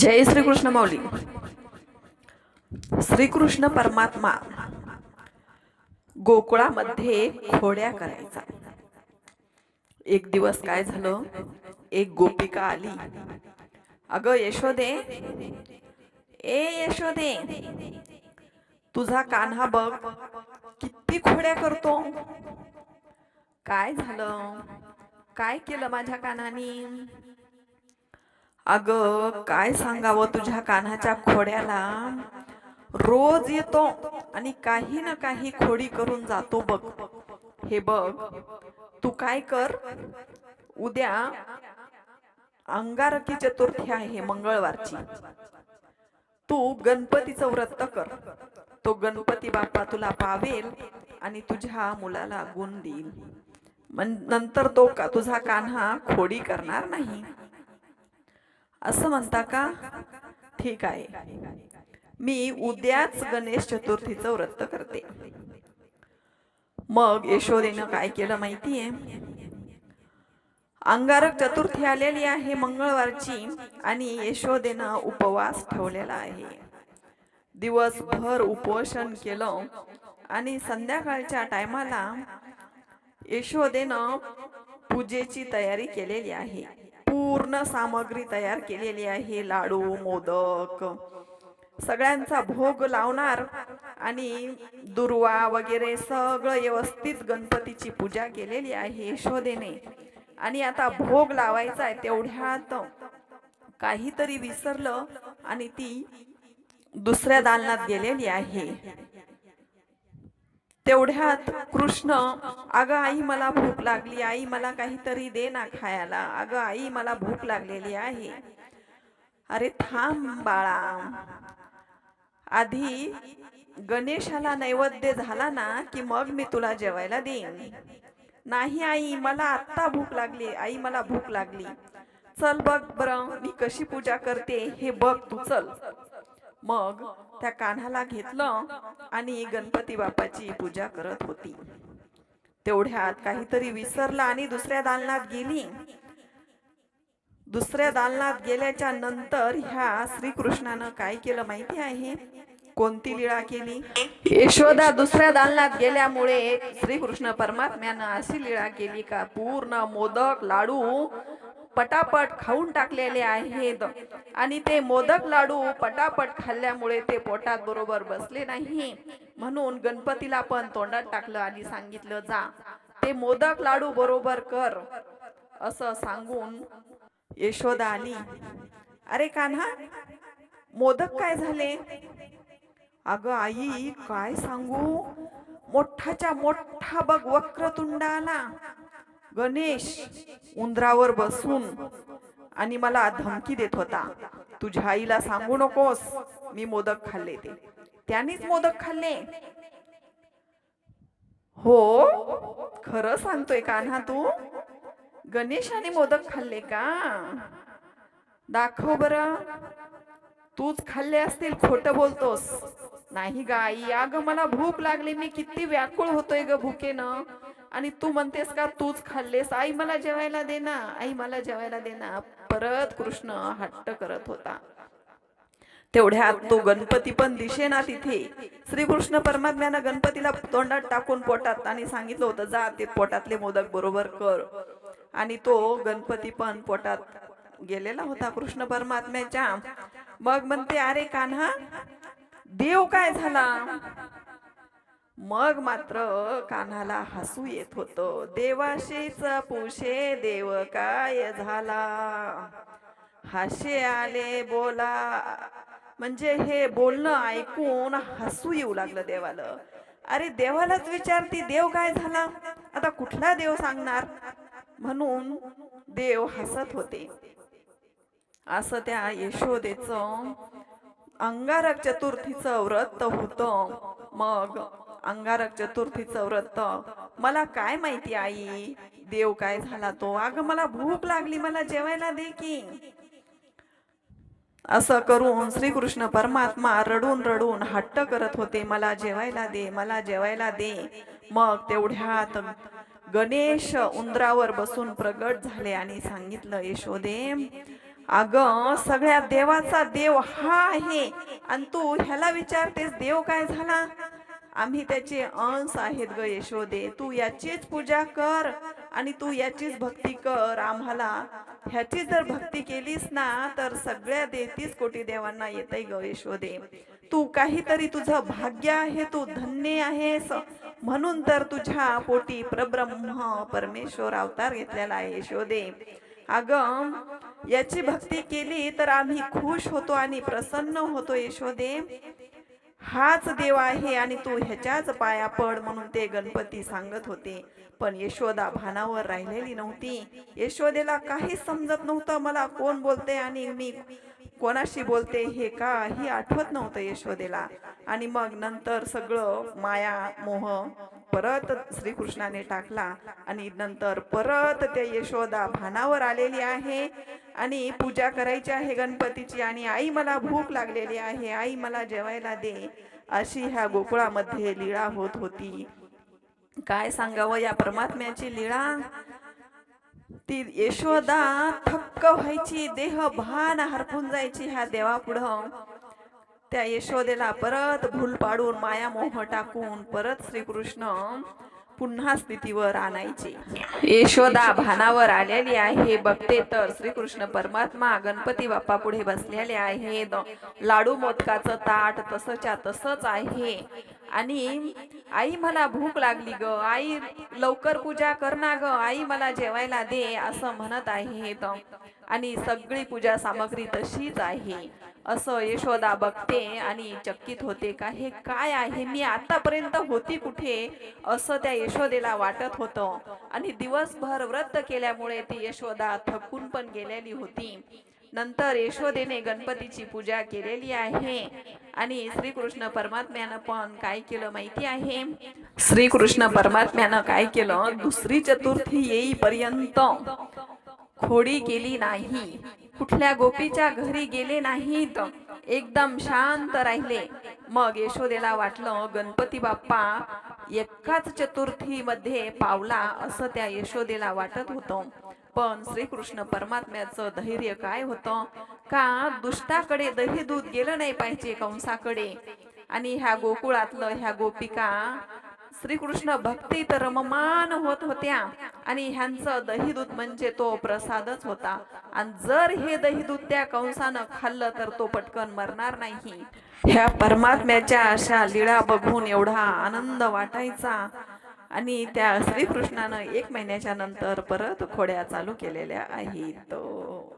जय श्रीकृष्ण माऊली. श्रीकृष्ण परमात्मा गोकुळामध्ये खोड्या करायचा. एक दिवस काय झालं? एक गोपिका आली. अगं यशोदे ए यशोदे तुझा कान्हा बघ किती खोड्या करतो. काय झालं? काय केलं माझ्या कानानी अग काय सांगावं तुझ्या कान्हाच्या खोड्याला? रोज येतो आणि काही ना काही खोडी करून जातो बघ. हे बघ तू काय कर? उद्या अंगारकी चतुर्थी आहे मंगळवारची. तू गणपतीचं व्रत कर. तो गणपती बाप्पा तुला पावेल आणि तुझ्या मुलाला गुण देईल. नंतर तो का तुझा कान्हा खोडी करणार नाही? असं म्हणता का? ठीक आहे. मी उद्याच गणेश चतुर्थीचं व्रत करते. मग यशोदेनं काय केलं माहितीये? अंगारक चतुर्थी आलेली आहे मंगळवारची आणि यशोदेनं उपवास ठेवलेला आहे. दिवसभर उपोषण केलं आणि संध्याकाळच्या टायमाला यशोदेनं पूजेची तयारी केलेली आहे. पूर्ण सामग्री तयार केलेली आहे लाडू मोदक. सगळ्यांचा भोग लावणार आणि दुर्वा वगैरे सगळं व्यवस्थित गणपतीची पूजा केलेली आहे यशोदेने. आणि आता भोग लावायचा आहे तेवढ्यात काहीतरी विसरलं आणि ती दुसऱ्या दालनात गेलेली आहे. तेवढ्यात कृष्ण अगं आई मला भूक लागली आई मला काहीतरी दे ना खायला. अगं आई मला भूक लागलेली आहे. अरे थांब बाळा. आधी गणेशाला नैवेद्य झाला ना की मग मी तुला जेवायला देईन. नाही आई मला आत्ता भूक लागली. आई मला भूक लागली. चल बघ बरं मी कशी पूजा करते हे बघ तू चल. मग त्या कान्हाला घेतलं आणि गणपती बाप्पाची पूजा करत होती. तेवढ्यात काहीतरी विसरला आणि दुसऱ्या दालनात गेली. दुसऱ्या दालनात गेल्याच्यानंतर ह्या श्रीकृष्णानं काय केलं माहिती आहे? कोणती लीळा केली? यशोदा दुसऱ्या दालनात गेल्यामुळे श्रीकृष्ण परमात्म्यानं अशी लीळा केली का? पूर्ण मोदक लाडू पटापट खाऊन टाकलेले आहेत. आणि ते मोदक लाडू पटापट खाल्ल्यामुळे ते पोटात बरोबर बसले नाही. म्हणून गणपतीला पण तोंडात टाकलं आणि सांगितलं जा ते मोदक लाडू बरोबर कर असं सांगून यशोदा आली. अरे कान्हा मोदक काय झाले? अगं आई काय सांगू? मोठाच्या मोठा बघ वक्रतुंड आला गणेश उंदरावर बसून आणि मला धमकी देत होता तुझ्या आईला सांगू नकोस मी मोदक खाल्ले ते. त्यानेच मोदक खाल्ले. हो खरं सांगतोय कान्हा तू? गणेशाने मोदक खाल्ले का? दाखव बर. तूच खाल्ले असतील खोट बोलतोस. नाही ग आई अगं मला भूक लागली मी किती व्याकुळ होतोय ग भुकेनं. आणि तू म्हणतेस का तूच खाल्लेस. आई मला जेवायला दे ना. आई मला जेवायला दे ना. परत कृष्ण हट्ट करत होता. तेवढ्यात तो गणपती पण दिसेना तिथे. श्रीकृष्ण परमात्म्यानं गणपतीला तोंडात टाकून पोटात आणि सांगितलं होतं जा ते पोटातले मोदक बरोबर कर. आणि तो गणपती पण पोटात गेलेला होता कृष्ण परमात्म्याच्या. मग म्हणते अरे कान्हा देव काय झाला? मग मात्र कानाला हसू येत होत. देवाशीच पुशे देव काय झाला? हाशे आले बोला. म्हणजे हे बोलणं ऐकून हसू येऊ लागलं देवाला. अरे देवालाच विचारती देव काय झाला? आता कुठला देव सांगणार? म्हणून देव हसत होते. असं त्या यशोदेचं अंगारक चतुर्थीचं व्रत होतं. मग अंगारक चतुर्थीचं व्रत. मला काय माहिती आई? देव काय झाला तो? अगं मला भूक लागली. मला जेवायला दे की. असं करून श्रीकृष्ण परमात्मा रडून रडून हट्ट करत होते. मला जेवायला दे मला जेवायला दे. मग तेवढ्यात गणेश उंदरावर बसून प्रगट झाले आणि सांगितलं यशोदे अग सगळ्या देवाचा देव हा आहे. आणि तू ह्याला विचारतेस देव काय झाला? आम्ही त्याचे अंश आहेत ग यशोदे. तू याचीच पूजा कर आणि तू याचीच भक्ती कर. आम्हाला ह्याची जर भक्ती केलीस ना तर सगळ्या देतीस कोटी देवांना येते ग यशोदे. तू काहीतरी तुझं भाग्य आहे तू धन्य आहेस. म्हणून तर तुझ्या पोटी प्रब्रह्म परमेश्वर अवतार घेतलेला आहे यशोदे. अगं याची भक्ती केली तर आम्ही खुश होतो आणि प्रसन्न होतो यशोदे. हाच देव आहे आणि तू ह्याच्याच पाया पड म्हणून ते गणपती सांगत होते. पण यशोदा भानावर राहिलेली नव्हती. यशोदेला काहीच समजत नव्हतं मला कोण बोलते आणि मी कोणाशी बोलते हे काही आठवत नव्हतं यशोदेला. आणि मग नंतर सगळं माया मोह परत श्रीकृष्णाने टाकला आणि नंतर परत त्या यशोदा भानावर आलेली आहे आणि पूजा करायची आहे गणपतीची आणि आई मला भूक लागलेली आहे आई मला जेवायला दे अशी ह्या गोकुळामध्ये लीळा होत होती. काय सांगावं या परमात्म्याची लीळा? ती यशोदा थक्क व्हायची देह भान हरपून जायची ह्या देवापुढं. त्या यशोदेला परत भूल पाडून माया मोह टाकून परत श्रीकृष्ण पुन्हा स्थितीवर आणायचे. यशोदा भानावर आलेली आहे. बघते तर श्रीकृष्ण परमात्मा गणपती बाप्पा पुढे बसलेले आहेत लाडू मोदकाचं ताट तसंच्या तसंच आहे. आणि आई मला भूक लागली ग. आई लवकर पूजा कर ना ग. आई मला जेवायला दे असं म्हणत आहेत आणि सगळी पूजा सामग्री तशीच आहे. असं यशोदा बघते आणि चकित होते का हे काय आहे? मी आतापर्यंत होती कुठे? असं त्या यशोदेला वाटत होतं. आणि दिवसभर व्रत केल्यामुळे ती यशोदा थकून पण गेलेली होती. नंतर यशोदेने गणपतीची पूजा केलेली आहे आणि श्रीकृष्ण परमात्म्यानं पण काय केलं माहिती आहे? श्रीकृष्ण परमात्म्यानं काय केलं? दुसरी चतुर्थी येईपर्यंत खोडी केली नाही. कुठल्या गोपीच्या घरी गेले नाहीत. एकदम शांत राहिले. मग यशोदेला वाटलं गणपती बाप्पा एकाच चतुर्थी मध्ये पावला असं त्या यशोदेला वाटत होतं. पण श्रीकृष्ण परमात्म्याचं धैर्य काय होतं? का दुष्टाकडे दही दूध गेलं नाही पाहिजे कंसाकडे? आणि ह्या गोकुळातलं ह्या गोपिका श्रीकृष्ण भक्तीत रममान होत होत्या. आणि ह्यांचं दहीदूत म्हणजे तो प्रसादच होता. आणि जर हे दहीदूत त्या कंसानं खाल्लं तर तो पटकन मरणार नाही. ह्या परमात्म्याच्या अशा लीळा बघून एवढा आनंद वाटायचा. आणि त्या श्रीकृष्णानं एक महिन्याच्या नंतर परत खोड्या चालू केलेल्या आहेत.